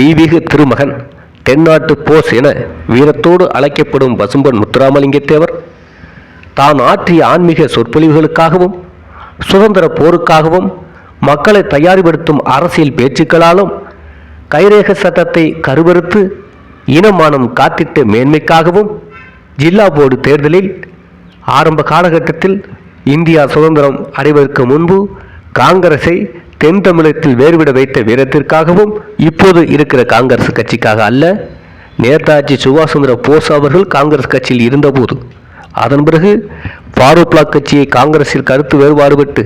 தெய்வீக திருமகன் தென்னாட்டு போஸ் என வீரத்தோடு அழைக்கப்படும் பசும்பன் முத்துராமலிங்கத்தேவர் தான் ஆற்றிய ஆன்மீக சொற்பொழிவுகளுக்காகவும் சுதந்திர போருக்காகவும் மக்களை தயார்படுத்தும் அரசியல் பேச்சுக்களாலும் கைரேக சட்டத்தை கருவறுத்து இனமானம் காத்திட்ட மேன்மைக்காகவும் ஜில்லா போர்டு தேர்தலில் ஆரம்ப காலகட்டத்தில் இந்தியா சுதந்திரம் அடைவதற்கு முன்பு காங்கிரஸை தென் தமிழகத்தில் வேறுவிட வைத்த வீரத்திற்காகவும் இப்போது இருக்கிற காங்கிரஸ் கட்சிக்காக அல்ல நேதாஜி சுபாஷ் சந்திர போஸ் அவர்கள் காங்கிரஸ் கட்சியில் இருந்தபோது அதன் பிறகு ஃபாரூக் கட்சியை காங்கிரஸில் கருத்து வேறுபாடுபட்டு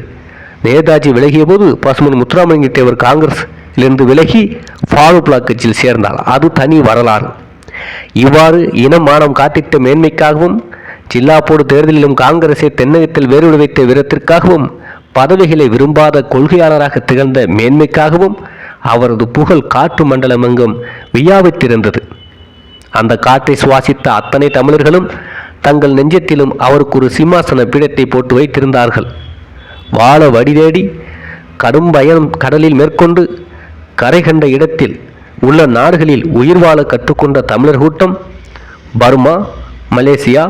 நேதாஜி விலகிய போது பசுமன் முத்துராமலிங்க தேவர் காங்கிரஸிலிருந்து விலகி ஃபாரூக் கட்சியில் சேர்ந்தார். அது தனி வரலாறு. இவ்வாறு இனமானம் காத்திட்ட மேன்மைக்காகவும் ஜில்லா போடு தேர்தலிலும் காங்கிரஸை தென்னகத்தில் வேறுவிட வைத்த வீரத்திற்காகவும் பதவிகளை விரும்பாத கொள்கையாளராக திகழ்ந்த மேன்மைக்காகவும் அவரது புகழ் காற்று மண்டலமெங்கும் வியாபித்திருந்தது. அந்த காற்றை சுவாசித்த அத்தனை தமிழர்களும் தங்கள் நெஞ்சத்திலும் அவருக்கு ஒரு சிம்மாசன பீடத்தை போட்டு வைத்திருந்தார்கள். வாழ வடிதேடி கடும் பயம் கடலில் மேற்கொண்டு கரை கண்ட இடத்தில் உள்ள நாடுகளில் உயிர் வாழ கற்றுக்கொண்ட தமிழர் கூட்டம் பர்மா மலேசியா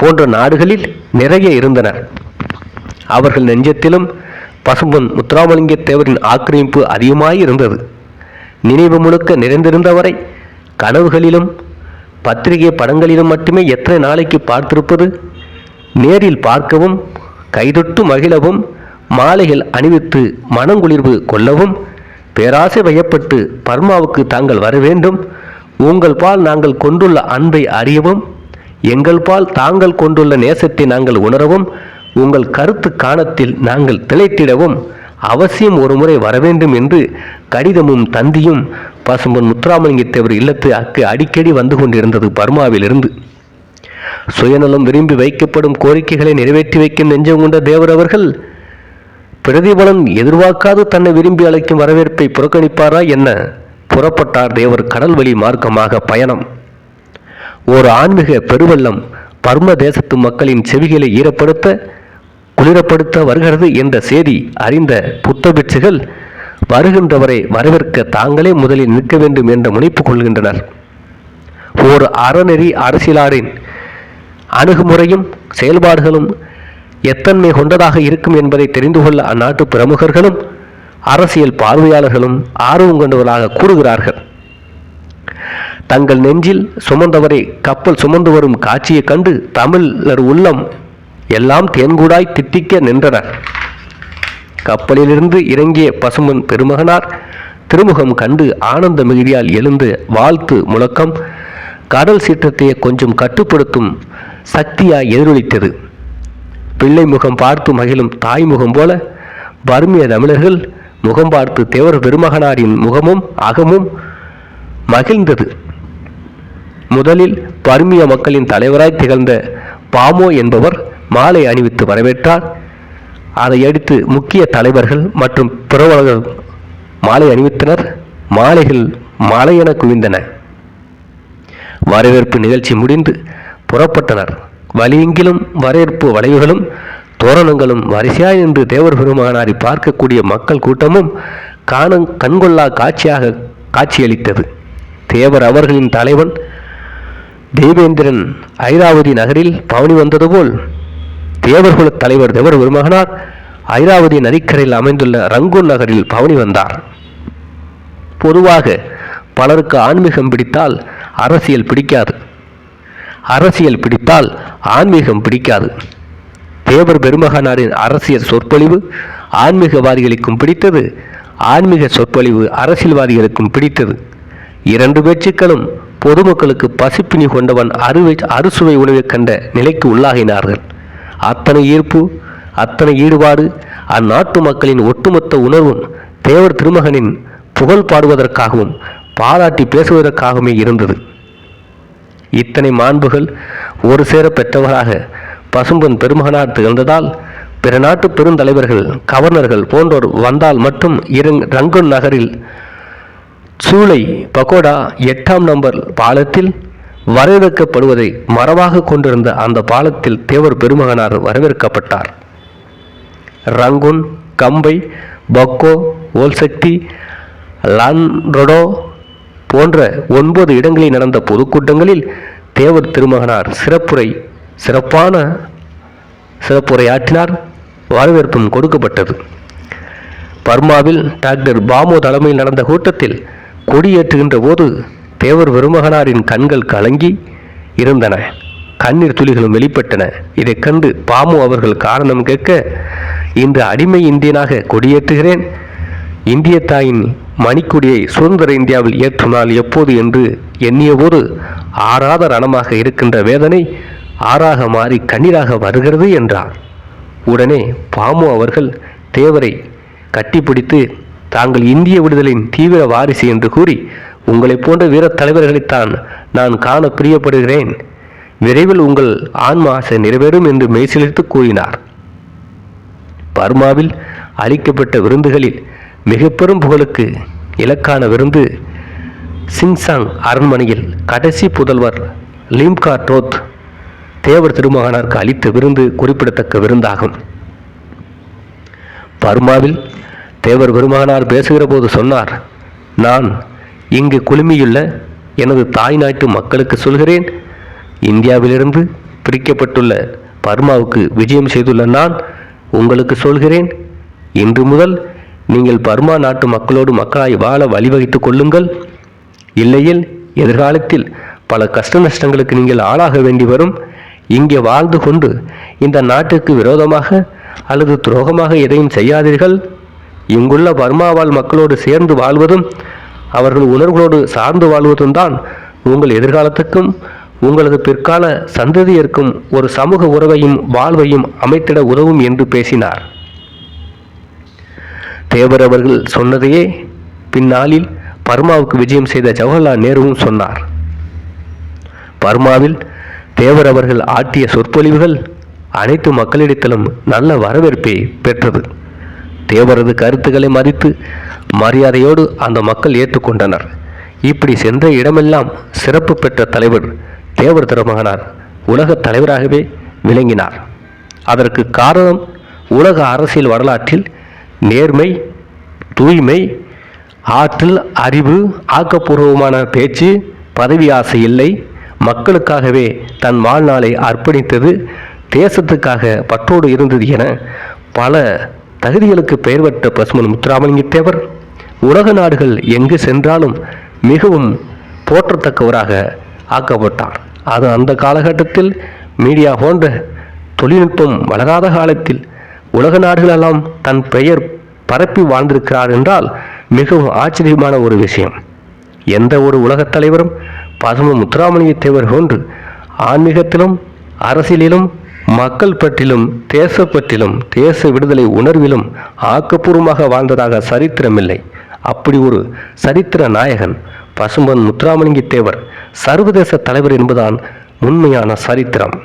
போன்ற நாடுகளில் நிறைய இருந்தனர் அவர்கள் நெஞ்சத்திலும் பசும்பன் முத்துராமலிங்க தேவரின் ஆக்கிரமிப்பு அதிகமாய் இருந்தது. நினைவு முழுக்க நிறைந்திருந்தவரை கனவுகளிலும் பத்திரிகை படங்களிலும் மட்டுமே எத்தனை நாளைக்கு பார்த்திருப்பது? நேரில் பார்க்கவும் கைதொட்டு மகிழவும் மாலைகள் அணிவித்து மனங்குளிர்வு கொள்ளவும் பேராசை வயப்பட்டு பர்மாவுக்கு தாங்கள் வர வேண்டும் உங்கள் பால் நாங்கள் கொண்டுள்ள அன்பை அறியவும் எங்கள் பால் தாங்கள் கொண்டுள்ள நேசத்தை நாங்கள் உணரவும் உங்கள் கருத்து காணத்தில் நாங்கள் திளைத்திடவும் அவசியம் ஒரு முறை வரவேண்டும் என்று கடிதமும் தந்தியும் பசும்பன் முத்துராமலிங்கத்தேவர் இல்லத்து அக்கு அடிக்கடி வந்து கொண்டிருந்தது பர்மாவிலிருந்து. சுயநலம் விரும்பி வைக்கப்படும் கோரிக்கைகளை நிறைவேற்றி வைக்கும் நெஞ்சம் கொண்ட தேவர் அவர்கள் பிரதிபலன் எதிர்பார்க்காது தன்னை விரும்பி அழைக்கும் வரவேற்பை புறக்கணிப்பாரா என்ன? புறப்பட்டார் தேவர் கடல் வழி மார்க்கமாக பயணம். ஓர் ஆன்மீக பெருவெள்ளம் பர்ம தேசத்து மக்களின் செவிகளை ஈரப்படுத்த குளிரப்படுத்த வருகிறது என்ற செய்தி அறிந்த புத்த பிட்சுகள் வருகின்றவரை வரவேற்க தாங்களே முதலில் நிற்க வேண்டும் என்ற முனைப்பு கொள்கின்றனர். ஓர் அறநெறி அரசியலாரின் அணுகுமுறையும் செயல்பாடுகளும் எத்தன்மை கொண்டதாக இருக்கும் என்பதை தெரிந்து கொள்ள அந்நாட்டு பிரமுகர்களும் அரசியல் பார்வையாளர்களும் ஆர்வம் கொண்டவர்களாக கூறுகிறார்கள். தங்கள் நெஞ்சில் சுமந்தவரை கப்பல் சுமந்து வரும் காட்சியைக் கண்டு தமிழர் உள்ளம் எல்லாம் தேன்கூடாய் தித்திக்க நின்றனர் கப்பலிலிருந்து இறங்கிய பசுமன் பெருமகனார் திருமுகம் கண்டு ஆனந்த மிகுதியால் எழுந்து வாழ்த்து முழக்கம் கடல் சீற்றத்தை கொஞ்சம் கட்டுப்படுத்தும் சக்தியாய் எதிரொலித்தது. பிள்ளை முகம் பார்த்து மகிழும் தாய் முகம் போல பர்மிய தமிழர்கள் முகம் பார்த்து தேவர் பெருமகனாரின் முகமும் அகமும் மகிழ்ந்தது. முதலில் பர்மிய மக்களின் தலைவராய் திகழ்ந்த பாமோ என்பவர் மாலை அணிவித்து வரவேற்றார். அதையடுத்து முக்கிய தலைவர்கள் மற்றும் புறவலர்கள் மாலை அணிவித்தனர். மாலைகள் மாலையென குவிந்தன. வரவேற்பு நிகழ்ச்சி முடிந்து புறப்பட்டனர். வழியெங்கிலும் வரவேற்பு வளைவுகளும் தோரணங்களும் வரிசையாய் நின்று தேவர் பெருமானாரை பார்க்கக்கூடிய மக்கள் கூட்டமும் காண கண்கொள்ளா காட்சியாக காட்சியளித்தது. தேவர் அவர்களின் தலைவன் தேவேந்திரன் ஐராவதி நகரில் பவனி வந்தது போல் தேவர்குல தலைவர் தேவர் பெருமகனார் ஐராவதி நதிக்கரையில் அமைந்துள்ள ரங்கூன் நகரில் பவனி வந்தார். பொதுவாக பலருக்கு ஆன்மீகம் பிடித்தால் அரசியல் பிடிக்காது. அரசியல் பிடித்தால் ஆன்மீகம் பிடிக்காது. தேவர் பெருமகனாரின் அரசியல் சொற்பொழிவு ஆன்மீகவாதிகளுக்கும் பிடித்தது ஆன்மீக சொற்பொழிவு அரசியல்வாதிகளுக்கும் பிடித்தது. இரண்டு பேச்சுக்களும் பொதுமக்களுக்கு பசிப்பினி கொண்டவன் அறுவை அறுசுவை உணவைக் கண்ட நிலைக்கு உள்ளாகினார்கள். அத்தனை ஈர்ப்பு அத்தனை ஈடுபாடு அந்நாட்டு மக்களின் ஒட்டுமொத்த உணர்வும் தேவர் திருமகனின் புகழ் பாடுவதற்காகவும் பாராட்டி பேசுவதற்காகவுமே இருந்தது. இத்தனை மாண்புகள் ஒரு சேர பெற்றவராக பசும்பன் பெருமகனார் திகழ்ந்ததால் பிற நாட்டு பெருந்தலைவர்கள் கவர்னர்கள் போன்றோர் வந்தால் மட்டும் இரங் ரங்கன் நகரில் சூளை பகோடா எட்டாம் நம்பர் பாலத்தில் வரவேற்கப்படுவதை மரபாக கொண்டிருந்த அந்த பாலத்தில் தேவர் பெருமகனார் வரவேற்கப்பட்டார். ரங்குன் கம்பை பக்கோ ஓல்சக்தி லான்ரடோ போன்ற ஒன்பது இடங்களில் நடந்த பொதுக்கூட்டங்களில் தேவர் திருமகனார் சிறப்புரை சிறப்பான சிறப்புரையாற்றினார். வரவேற்பும் கொடுக்கப்பட்டது. பர்மாவில் டாக்டர் பாமு தலைமையில் நடந்த கூட்டத்தில் கொடியேற்றுகின்ற போது தேவர் பெருமகனாரின் கண்கள் கலங்கி இருந்தன. கண்ணீர் துளிகளும் வெளிப்பட்டன. இதைக் கண்டு பாமு அவர்கள் காரணம் கேட்க இன்று அடிமை இந்தியனாக கொடியேற்றுகிறேன். இந்திய தாயின் மணிக்கொடியை சுதந்திர இந்தியாவில் ஏற்றும் நாள் எப்போது? என்று எண்ணியபோது ஆறாத ரணமாக இருக்கின்ற வேதனை ஆறாக மாறி கண்ணீராக வருகிறது என்றார். உடனே பாமு அவர்கள் தேவரை கட்டிப்பிடித்து தாங்கள் இந்திய விடுதலின் தீவிர வாரிசு என்று கூறி உங்களைப் போன்ற வீர தலைவர்களைத்தான் நான் காண பிரியப்படுகிறேன். விரைவில் உங்கள் ஆன்ம ஆசை நிறைவேறும் என்று மெய்சிலித்து கூறினார். பர்மாவில் அளிக்கப்பட்ட விருந்துகளில் மிக பெரும் புகழுக்கு இலக்கான விருந்து சிங்சாங் அரண்மனையில் கடைசி புதல்வர் லிம்கா டோத் தேவர் திருமகனாருக்கு அளித்த விருந்து குறிப்பிடத்தக்க விருந்தாகும். பர்மாவில் தேவர் பெருமகனார் பேசுகிற போது சொன்னார் நான் இங்கு குழுமியுள்ள எனது தாய் நாட்டு மக்களுக்கு சொல்கிறேன். இந்தியாவிலிருந்து பிரிக்கப்பட்டுள்ள பர்மாவுக்கு விஜயம் செய்துள்ள நான் உங்களுக்கு சொல்கிறேன். இன்று முதல் நீங்கள் பர்மா நாட்டு மக்களோடு மக்களாய் வாழ வழிவகுத்துக் கொள்ளுங்கள். இல்லையில் எதிர்காலத்தில் பல கஷ்ட நஷ்டங்களுக்கு நீங்கள் ஆளாக வேண்டி வரும். இங்கே வாழ்ந்து கொண்டு இந்த நாட்டுக்கு விரோதமாக அல்லது துரோகமாக எதையும் செய்யாதீர்கள். இங்குள்ள பர்மாவால் மக்களோடு சேர்ந்து வாழ்வதும் அவர்கள் உணர்வுகளோடு சார்ந்து வாழ்வதும் தான் உங்கள் எதிர்காலத்துக்கும் உங்களது பிற்கால சந்ததியிற்கும் ஒரு சமூக உறவையும் வாழ்வையும் அமைத்திட உதவும் என்று பேசினார். தேவர் அவர்கள் சொன்னதையே பின்னாளில் பர்மாவுக்கு விஜயம் செய்த ஜவஹர்லால் நேருவும் சொன்னார். பர்மாவில் தேவர் அவர்கள் ஆட்டிய சொற்பொழிவுகள் அனைத்து மக்களிடத்திலும் நல்ல வரவேற்பை பெற்றது. தேவரது கருத்துக்களை மதித்து மரியாதையோடு அந்த மக்கள் ஏற்றுக்கொண்டனர். இப்படி சென்ற இடமெல்லாம் சிறப்பு பெற்ற தலைவர் தேவர் திருமகனார் உலகத் தலைவராகவே விளங்கினார். அதற்கு காரணம் உலக அரசியல் வரலாற்றில் நேர்மை தூய்மை ஆற்றல் அறிவு ஆக்கப்பூர்வமான பேச்சு பதவி ஆசை இல்லை மக்களுக்காகவே தன் வாழ்நாளை அர்ப்பணித்தது தேசத்துக்காக பற்றோடு இருந்தது என பல தகுதிகளுக்கு பெயர் பெற்ற பசுமன் முத்துராமலிங்கத்தேவர் உலக நாடுகள் எங்கு சென்றாலும் மிகவும் போற்றத்தக்கவராக ஆக்கப்பட்டார். அது அந்த காலகட்டத்தில் மீடியா போன்ற தொழில்நுட்பம் வளராத காலத்தில் உலக நாடுகளெல்லாம் தன் பெயர் பரப்பி வாழ்ந்திருக்கிறார் என்றால் மிகவும் ஆச்சரியமான ஒரு விஷயம். எந்த ஒரு உலகத் தலைவரும் பசும முத்துராமலிங்கத்தேவர் போன்று ஆன்மீகத்திலும் அரசியலிலும் மக்கள் பற்றிலும் தேச பற்றிலும் தேச விடுதலை உணர்விலும் ஆக்கப்பூர்வமாக வாழ்ந்ததாக சரித்திரமில்லை. அப்படி ஒரு சரித்திர நாயகன் பசும்பன் முத்துராமலிங்க தேவர் சர்வதேச தலைவர் என்பதான் உண்மையான சரித்திரம்.